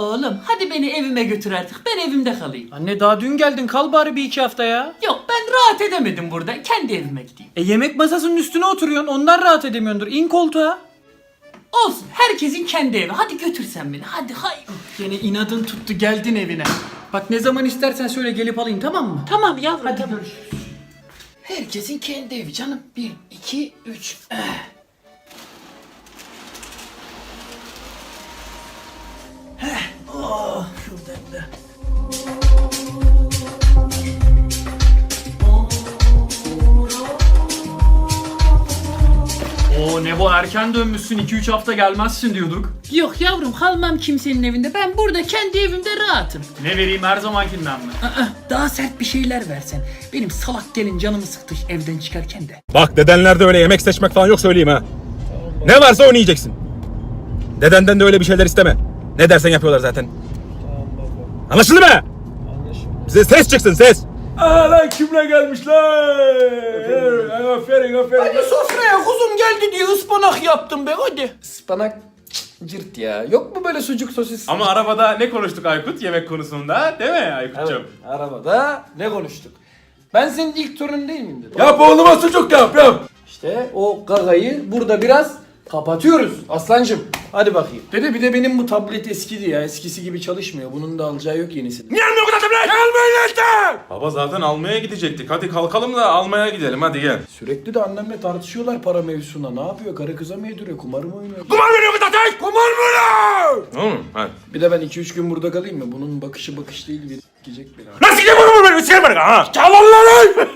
Oğlum hadi beni evime götür artık. Ben evimde kalayım. Anne daha dün geldin kal bari bir iki hafta ya. Yok ben rahat edemedim burada. Kendi evime gideyim. E yemek masasının üstüne oturuyorsun ondan rahat edemiyordur. İn koltuğa. Olsun herkesin kendi evi. Hadi götür sen beni. Hadi hay. Yine inadın tuttu geldin evine. Bak ne zaman istersen söyle gelip alayım tamam mı? Tamam yavrum Hadi tamam. görüşürüz. Herkesin kendi evi canım. Bir, iki, üç. Eh. Oh, şuradan da. Oo ne bu erken dönmüşsün 2-3 hafta gelmezsin diyorduk. Yok yavrum kalmam kimsenin evinde. Ben burada kendi evimde rahatım. Ne vereyim her zamankinden mi? Aa, daha sert bir şeyler versen. Benim salak gelin canımı sıktı evden çıkarken de. Bak dedenlerde öyle yemek seçmek falan yok söyleyeyim ha. Ne varsa onu yiyeceksin. Dedenden de öyle bir şeyler isteme. Ne dersen yapıyorlar zaten. Anlaşıldı mı? Bize ses çıksın ses. Aa lan kimle gelmişler? Aferin aferin. Sofraya kuzum geldi diye ıspanak yaptım be hadi. Ispanak cırt ya. Yok mu böyle sucuk sosis? Ama arabada ne konuştuk Aykut yemek konusunda değil mi Aykut'cum? Arabada ne konuştuk? Ben senin ilk torunun değil miyim dedim. Yap oğluma sucuk yap yap. İşte o gagayı burada biraz kapatıyoruz aslancım. Hadi bakayım. Dede bir de benim bu tablet eskidi ya. Eskisi gibi çalışmıyor. Bunun da alacağı yok yenisini. Niye almıyor bu kadar tablet? Almayın işte. Baba zaten almaya gidecektik. Hadi kalkalım da almaya gidelim hadi gel. Sürekli de annemle tartışıyorlar para mevzusunda. Ne yapıyor? Karı kıza mı yediriyor? Kumar mı oynuyor? Kumar veriyor bu zaten. Kumar mı lan? Mı? Hadi. Bir de ben 2-3 gün burada kalayım mı? Bunun bakışı bakış değil. Bir gidecek beni. Nasıl gidiyor bu kumar? Sikerim bana ha. Çalın lan.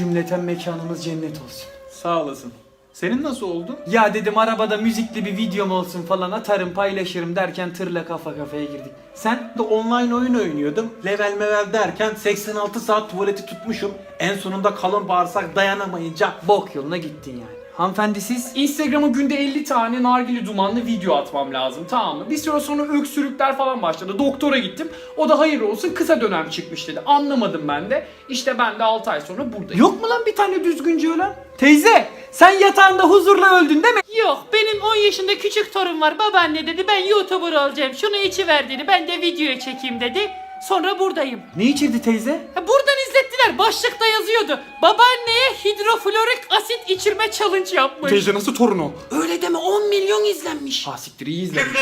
Cümleten mekanımız cennet olsun. Sağ olasın. Senin nasıl oldu? Ya dedim arabada müzikli bir videom olsun falan atarım paylaşırım derken tırla kafa kafaya girdik. Sen? de online oyun oynuyordum. Level mevel derken 86 saat tuvaleti tutmuşum. En sonunda kalın bağırsak dayanamayınca Bok yoluna gittin yani. Hanımefendi siz? Instagram'a günde 50 tane nargile dumanlı video atmam lazım tamam mı? Bir süre sonra öksürükler falan başladı. Doktora gittim. O da hayır olsun kısa dönem çıkmış dedi. Anlamadım ben de. İşte ben de 6 ay sonra buradayım. Yok mu lan bir tane düzgünce ölen? Teyze sen yatağında huzurla öldün değil mi? Yok benim 10 yaşında küçük torun var. Babaanne dedi ben YouTuber olacağım. Şunu içiver dedi. Ben de videoya çekeyim dedi. Sonra buradayım. Ne içirdi teyze? Ha, buradan izlettiler. Başlıkta yazıyordu. Babaanneye hidroflorik asit içirme challenge yapmış. Teyze nasıl torun o? Öyle deme 10 milyon izlenmiş. Ha siktir iyi izlemiş.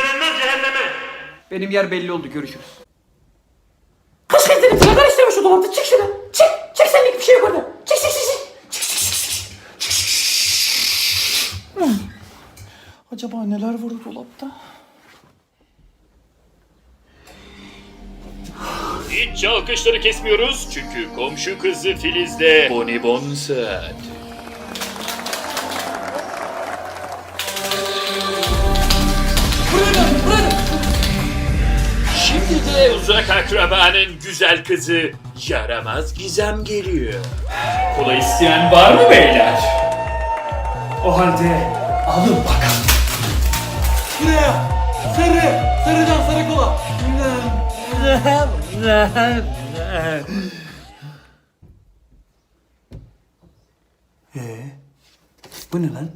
Benim yer belli oldu görüşürüz. Kaç kez dedim sana karıştırma şu dolapta. Çık şuradan. Çık. Çık senlik bir şey yok orada. Çık çık çık çık. Acaba neler var o dolapta? Hiç alkışları kesmiyoruz çünkü komşu kızı Filiz'de bonibon saat. Şimdi de uzak akrabanın güzel kızı yaramaz gizem geliyor. Kola isteyen var mı beyler? O halde alın bakalım. Şuraya sarı, sarıdan sarı kola. Ee, bu ne lan?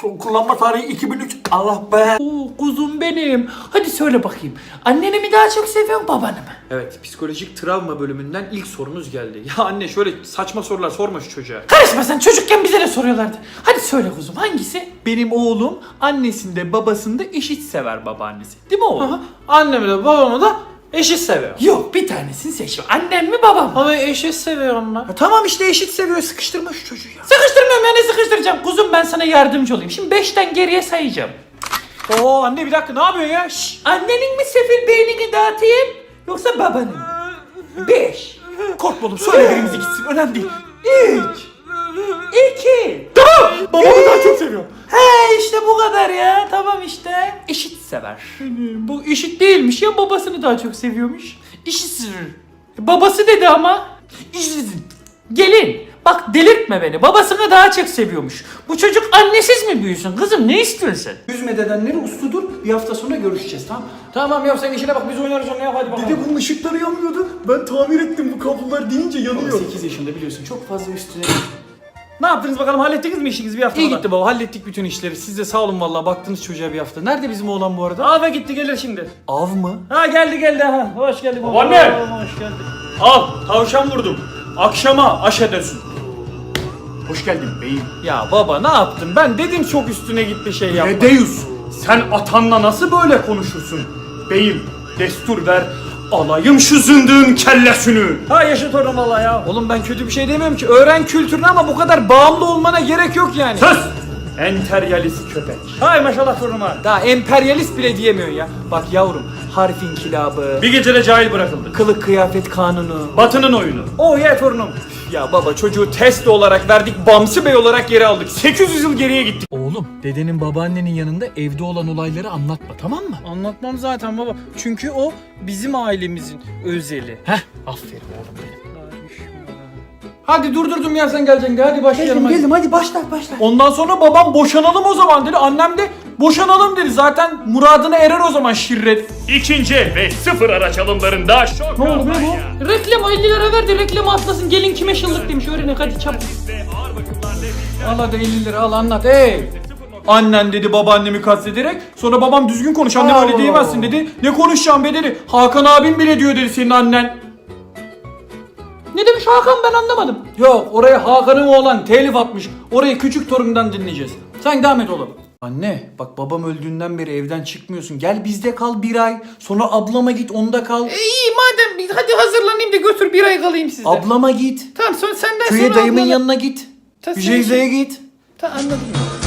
Son kullanma tarihi 2003. Allah be. Oo, kuzum benim. Hadi söyle bakayım. Anneni mi daha çok seviyorsun babanı mı? Evet, psikolojik travma bölümünden ilk sorunuz geldi. Ya anne şöyle saçma sorular sorma şu çocuğa. Karışma sen çocukken bize de soruyorlardı. Hadi söyle kuzum hangisi? Benim oğlum annesinde babasında eşit sever babaannesi. Değil mi oğlum? Annemi de babamı da eşit seviyor. Yok bir tanesini seç. Annen mi babam mı? Ama eşit seviyorum ben. tamam işte eşit seviyor. Sıkıştırma şu çocuğu ya. Sıkıştırmıyorum ya ne sıkıştıracağım. Kuzum ben sana yardımcı olayım. Şimdi beşten geriye sayacağım. Oo anne bir dakika ne yapıyorsun ya? Şşş. Annenin mi sefil beynini dağıtayım yoksa babanın? Beş. Korkma oğlum söyle birimizi gitsin önemli değil. Üç. iki. Babamı daha çok seviyorum. He işte bu kadar ya. Tamam işte. Eşit sever. Bu eşit değilmiş ya babasını daha çok seviyormuş. Eşit sever. Babası dedi ama. Eşit. Gelin. Bak delirtme beni. Babasını daha çok seviyormuş. Bu çocuk annesiz mi büyüsün? Kızım ne istiyorsun? Üzme dedenleri usludur. Bir hafta sonra görüşeceğiz tamam Tamam ya sen işine bak biz oynarız onu yap hadi bakalım. Dede bunun ışıkları yanmıyordu. Ben tamir ettim bu kablolar deyince yanıyor. 8 yaşında biliyorsun çok fazla üstüne. Ne yaptınız bakalım hallettiniz mi işinizi bir hafta İyi gitti baba hallettik bütün işleri. Siz de sağ olun vallahi baktınız çocuğa bir hafta. Nerede bizim oğlan bu arada? Ava gitti gelir şimdi. Av mı? Ha geldi geldi ha. Hoş geldin. Babaanne! Hoş geldin. Al tavşan vurdum. Akşama aş edersin. Hoş geldin beyim. Ya baba ne yaptın? Ben dedim çok üstüne gitti şey yapma. Edeus sen atanla nasıl böyle konuşursun? Beyim destur ver alayım şu zındığın kellesini. Ha yaşa torun valla ya. Oğlum ben kötü bir şey demiyorum ki. Öğren kültürünü ama bu kadar bağımlı olmana gerek yok yani. Sus! Enteryalist köpek. Hay maşallah torunuma. Daha emperyalist bile diyemiyor ya. Bak yavrum harf inkilabı, Bir gecede cahil bırakıldı. kılık kıyafet kanunu. Batının oyunu. Oh ya torunum. Ya baba çocuğu test olarak verdik, Bamsı Bey olarak geri aldık. 800 yıl geriye gittik. Oğlum dedenin babaannenin yanında evde olan olayları anlatma tamam mı? Anlatmam zaten baba. Çünkü o bizim ailemizin özeli. Heh aferin oğlum benim. Hadi durdurdum ya sen geleceksin de hadi başlayalım. hadi. Geldim hadi başla başla. Ondan sonra babam boşanalım o zaman dedi. Annem de boşanalım dedi. Zaten muradına erer o zaman şirret. İkinci ve sıfır araç alımlarında şok Ne oldu be bu? Reklam 50 lira verdi reklamı atlasın gelin kime şıllık demiş öğrenin hadi çabuk. Al hadi 50 lira al anlat. Hey. Annen dedi babaannemi kastederek. Sonra babam düzgün konuş annem öyle diyemezsin dedi. Ne konuşacağım be dedi. Hakan abim bile diyor dedi senin annen. Ne demiş Hakan ben anlamadım. Yok oraya Hakan'ın oğlan telif atmış. Orayı küçük torundan dinleyeceğiz. Sen devam et oğlum. Anne bak babam öldüğünden beri evden çıkmıyorsun. Gel bizde kal bir ay. Sonra ablama git onda kal. İyi madem hadi hazırlanayım da götür bir ay kalayım sizde. Ablama git. Tamam sonra senden Köye sonra dayımın ablana- yanına git. Ta- sen- Hüceyze'ye git. Ta anladım.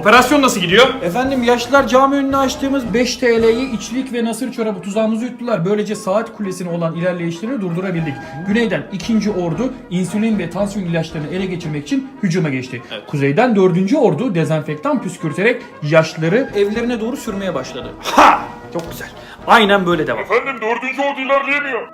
Operasyon nasıl gidiyor? Efendim yaşlılar cami önüne açtığımız 5 TL'yi içlik ve nasır çorabı tuzağımızı yuttular. Böylece saat kulesine olan ilerleyişlerini durdurabildik. Güneyden 2. ordu insülin ve tansiyon ilaçlarını ele geçirmek için hücuma geçti. Kuzeyden 4. ordu dezenfektan püskürterek yaşlıları evlerine doğru sürmeye başladı. Ha! Çok güzel. Aynen böyle devam. Efendim dördüncü ordu ilerleyemiyor.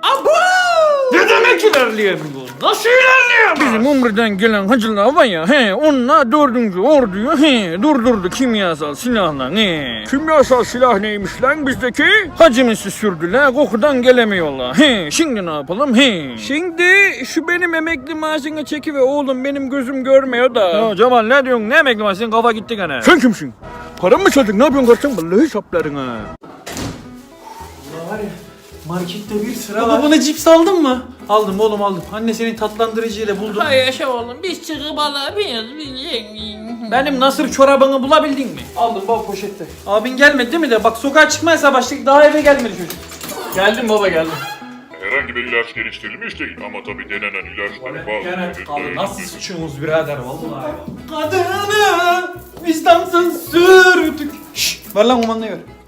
Ne demek ilerleyemiyor? Nasıl ilerleyemiyor? Bizim Umre'den gelen hacılar var ya, he, onlar dördüncü orduyu he, durdurdu kimyasal silahla. He. Kimyasal silah neymiş lan bizdeki? Hacımızı sürdüler, kokudan gelemiyorlar. He, şimdi ne yapalım? He. Şimdi şu benim emekli maaşını çeki ve oğlum benim gözüm görmüyor da. Ya Cemal ne diyorsun? Ne emekli maaşı? Senin kafa gitti gene. Sen kimsin? Param mı çaldın? Ne yapıyorsun kardeşim? Vallahi saplarına. Markette bir sıra Baba bana cips aldın mı? Aldım oğlum aldım. Anne senin tatlandırıcıyla buldum. Hay yaşa oğlum biz çıkıp alabiliriz biz zengin. Benim nasır çorabını bulabildin mi? Aldım baba poşette. Abin gelmedi değil mi de? Bak sokağa çıkmaya başladık daha eve gelmedi çocuk. Geldim baba geldim. Herhangi bir ilaç geliştirilmiş değil ama tabi denenen ilaçların bazıları... Abi nasıl sıçıyorsunuz birader vallahi. Kadını vicdansız sürdük. Şşş ver lan kumandayı ver.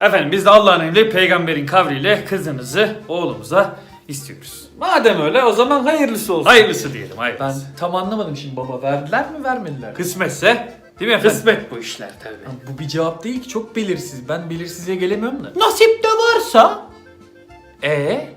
Efendim biz de Allah'ın emri peygamberin kavriyle kızınızı oğlumuza istiyoruz. Madem öyle o zaman hayırlısı olsun. Hayırlısı diyelim Ben hayırlısı. tam anlamadım şimdi baba verdiler mi vermediler mi? Kısmetse değil mi efendim? Kısmet bu işler tabii. Bu bir cevap değil ki çok belirsiz. Ben belirsizliğe gelemiyorum da. Nasip de varsa E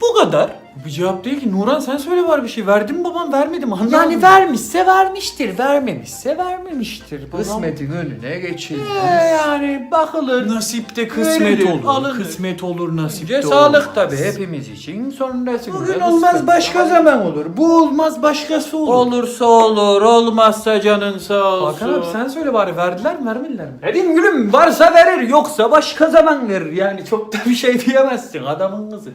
bu kadar. Bir cevap değil ki. Nuran sen söyle var bir şey. Verdim mi babam vermedi mi? Anlamadım. Yani vermişse vermiştir, vermemişse vermemiştir. Kısmetin önüne geçilmez. yani bakılır. Nasipte kısmet Verilir, olur. alınır. Kısmet olur nasipte Önce olur. sağlık tabii hepimiz için. Sonrasında Bugün olmaz başka zaman olur. Bu olmaz başkası olur. Olursa olur, olmazsa canın sağ olsun. Hakan abi sen söyle bari verdiler mi vermediler mi? Dedim gülüm varsa verir yoksa başka zaman verir. Yani çok da bir şey diyemezsin adamın kızı.